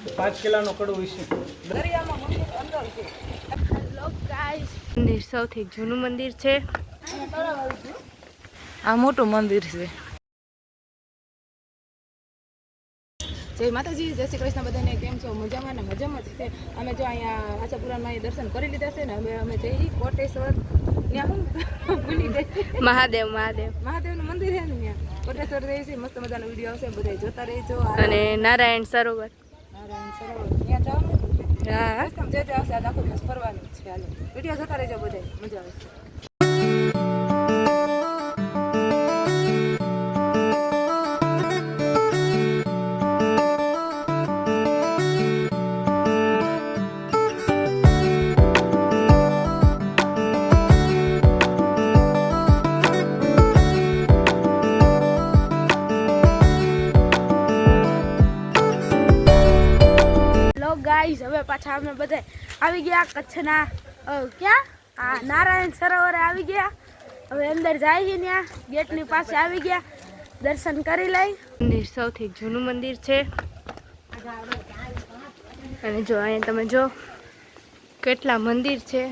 પાંચ કિલોનો મંદિર સૌથી જૂનું મંદિર છે. આ મોટું મંદિર છે. જય માતાજી જય શ્રી કૃષ્ણ બધાને કેમ છો? મજામાં ને મજામાં જ છે. અમે જો અહીંયા આશાપુરામાં અહીં દર્શન કરી લીધા છે ને હવે અમે જઈ કોટેશ્વર ત્યાં હું ભૂલી ગઈ. મહાદેવ મહાદેવ. મહાદેવનું મંદિર છે ને ત્યાં કોટેશ્વર જઈએ છીએ મસ્ત મજાનો વીડિયો આવશે બધા જોતા રહેજો. અને નારાયણ સરોવર. હા. ફરવાનું છે. હાલો. વીડિયો જોતા રહેજો બધા. મજા આવશે. હવે બધા આવી ગયા કચ્છના ક્યાં? આ નારાયણ સરોવરે આવી ગયા. હવે અંદર જાય ત્યાં ગેટની પાસે આવી ગયા. દર્શન કરી લઈ. મંદિર સૌથી જૂનું મંદિર છે. અને જો, અહીંયા તમે જો કેટલા મંદિર છે.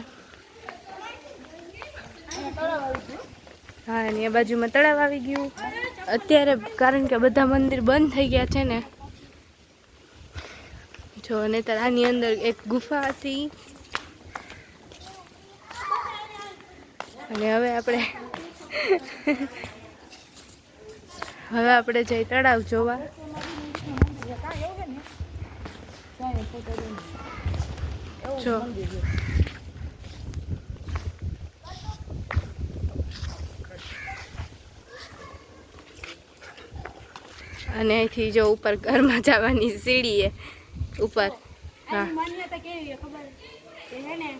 હા, અને એ બાજુમાં તળાવ આવી ગયું. અત્યારે કારણ કે બધા મંદિર બંધ થઈ ગયા છે ને જો અને આની અંદર એક ગુફા હતી. અને હવે આપણે હવે આપણે જઈ તળાવ જોવા. જો. અને અહીંથી જો ઉપર ઘરમાં જવાની સીડી એ. ઉપર. હા. માન્યતા કેવી ખબર? કે હે ને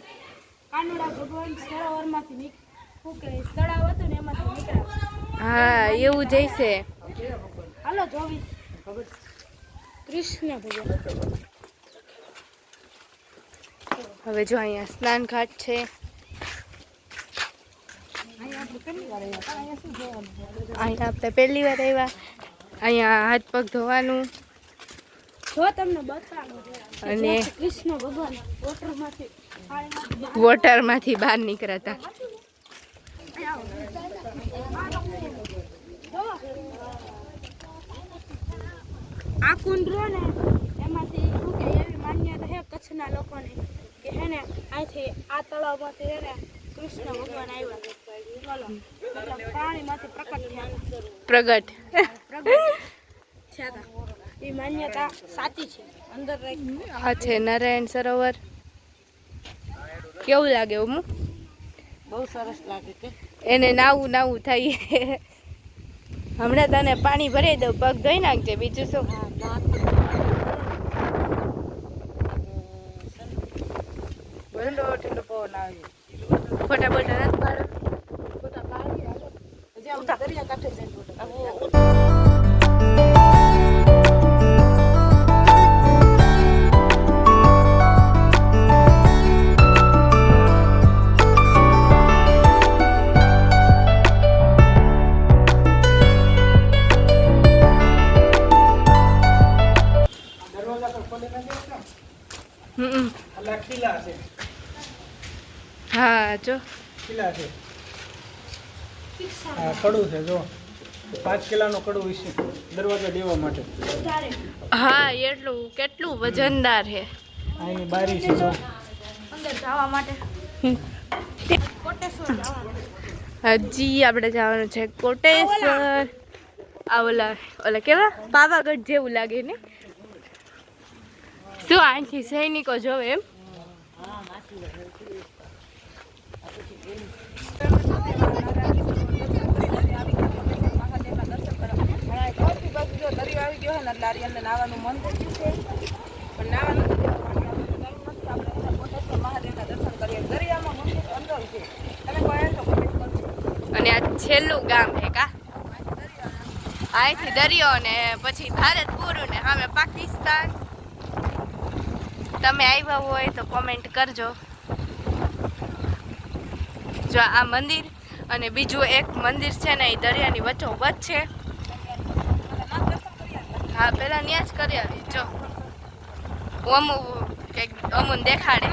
કાનુડા ભગવાન સરોવરમાંથી નીક શું કે તળાવ હતું ને એમાંથી નીકળ્યા. હા એવું જઈશે હાલો જોવી. કૃષ્ણ ભગવાન. હવે જો અહીંયા સ્નાન ઘાટ છે. અહીંયા આપણે પહેલી વાર આવ્યા. અહીંયા હાથ પગ ધોવાનું. જો તમને બતાવો. અને કૃષ્ણ ભગવાન વોટરમાંથી વોટરમાંથી બહાર નીકળતા. આ કુંડ રહ્યો ને એમાંથી શું કે એવી માન્યતા છે કચ્છના લોકોને કે હે ને અહીંથી આ તળાવમાંથી હે ને કૃષ્ણ ભગવાન આવ્યા. બોલો. પાણીમાંથી પ્રગટ થયા. પ્રગટ. પ્રગટ થયા એ માન્યતા સાચી છે. અંદર આ છે નારાયણ સરોવર. કેવું લાગે હું બહુ સરસ લાગે કે. એને નાવું નાવું થાય. હમણાં તને પાણી ભરાઈ દઉં પગ ધોઈ નાખજે બીજું શું? ઠંડો ઠંડો પવન આવે. ફોટા બોટા નથી પાડો ફોટા આમ દરિયા કાંઠે જઈને ખીલા છે. હા જો. ખીલા છે. હા કડવું છે જો. પાંચ કિલોનો દરવાજા દેવા માટે. હા એટલું કેટલું વજનદાર છે. અહીંની બારી છે જો. અંદર જવા માટે. હજી આપણે જવાનું છે કોટેશ્વર. આ ઓલા ઓલા કેવા? પાવાગઢ જેવું લાગે ને? શું અહીંથી સૈનિકો જોવે એમ. જો અને આ છેલ્લું ગામ છે કા? અહીંથી દરિયો ને પછી ભારત પૂરું ને સામે પાકિસ્તાન. તમે આવ્યા હોય તો કોમેન્ટ કરજો. જો આ મંદિર અને બીજું એક મંદિર છે ને એ દરિયાની વચ્ચો વચ્ચ છે. હા, પેલા જ કરી આવી. જો, અમુ કંઈક અમુન દેખાડે.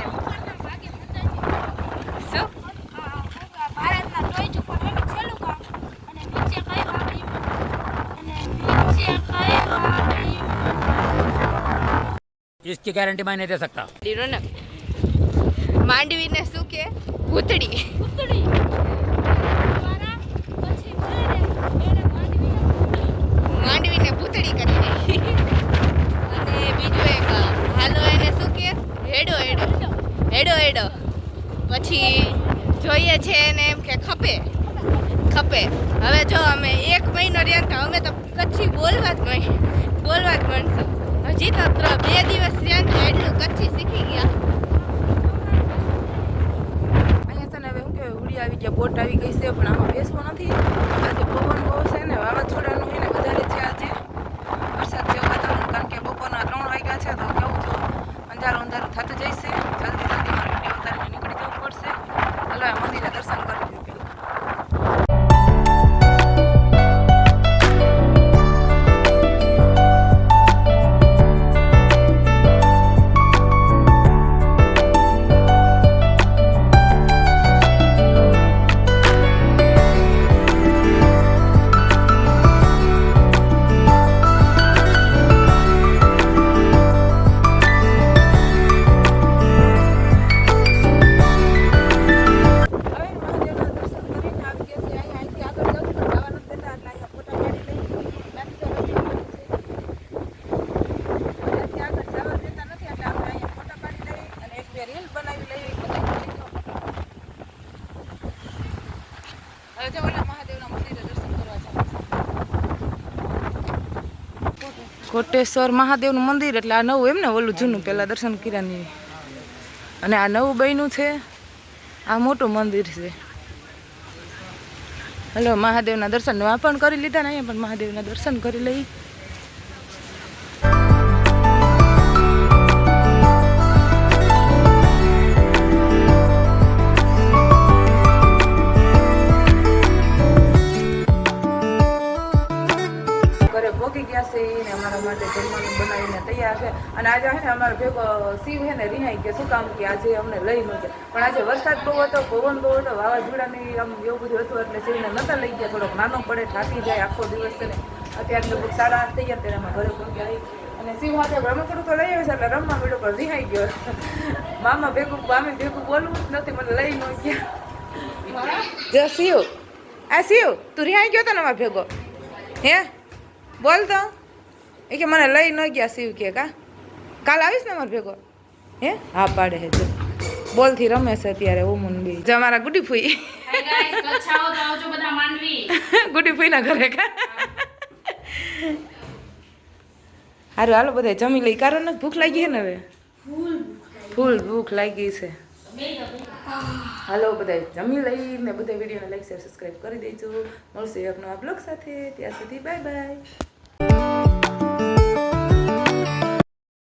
इसकी गारंटी मैं नहीं दे सकता લીરો ને માંડવીને શું કે ભૂતડી ઉતરી દ્વારા પછી બોલે ને એને માંડવીને માંડવીને ભૂતડી કરી દે અને બીજું એક હાલો એને શું કે હેડો હેડો હેડો હેડો પછી જોઈએ છે એને એમ કે ખપે ખપે હવે જો અમે એક મહિનો રહ્યા તો અમે તો કચ્છી બોલવા જ મળી બોલવા જ મળશું હજી તો બે દિવસ રહ્યા એટલું કચ્છી શીખી ગયા. અહીંયા છે શું કહેવાય, ઉડી આવી ગયા, બોટ આવી ગઈ છે, પણ આમાં બેસવું નથી. આજે પવન બહુ છે ને વાવાઝોડાનું કોટેશ્વર મહાદેવનું મંદિર એટલે આ નવું એમ ને, ઓલું જૂનું પહેલાં દર્શન કર્યાની. અને આ નવું બન્યું છે. આ મોટું મંદિર છે. હલો, મહાદેવના દર્શન આ પણ કરી લીધા ને અહીંયા પણ મહાદેવના દર્શન કરી લઈ. પહોંચી ગયા છે એને અમારા માટે જમવાનું બનાવીને તૈયાર છે. અને આજે છે ને અમારો ભેગો શિવ છે ને રિહાઈ ગયા શું કામ કે આજે અમને લઈ ન પણ આજે વરસાદ બહુ હતો પવન બહુ હતો વાવાઝોડાની આમ એવું બધું હતું એટલે શિવને નતા લઈ ગયા. થોડોક નાનો પડે થાકી જાય આખો દિવસ છે ને. અત્યારે લગભગ સાડા આઠ થઈ ગયા ત્યારે અમે ઘરે પહોંચ્યા આવી. અને શિવ સાથે રમકડું તો લઈ આવ્યો છે એટલે રમવા મેળો પર રિહાઈ ગયો. મામા ભેગું મામી ભેગું બોલવું જ નથી મને લઈ ન ગયા. જો શિવ આ શિવ તું રિહાઈ ગયો તો ને અમારા ભેગો? હે? બોલ તો. એ કે મને લઈ ન ગયા શિવ કે કા. કાલ આવીશ ને મારો ભેગો? હે? હા પાડે હે જો. બોલથી રમે છે અત્યારે ઓમુન બી. જો અમારા ગુડી ફૂઈ. ગુડી ફૂઈ ના ઘરે કા? હારું હાલો બધા જમી લઈ. કારણ ભૂખ લાગી છે ને હવે? ફૂલ ભૂખ લાગી. છે. હાલો બધા જમી લઈને બધા વિડીયોને લાઈક શેર સબસ્ક્રાઈબ કરી દેજો. મળશે એક નવા બ્લોગ સાથે. ત્યાં સુધી બાય બાય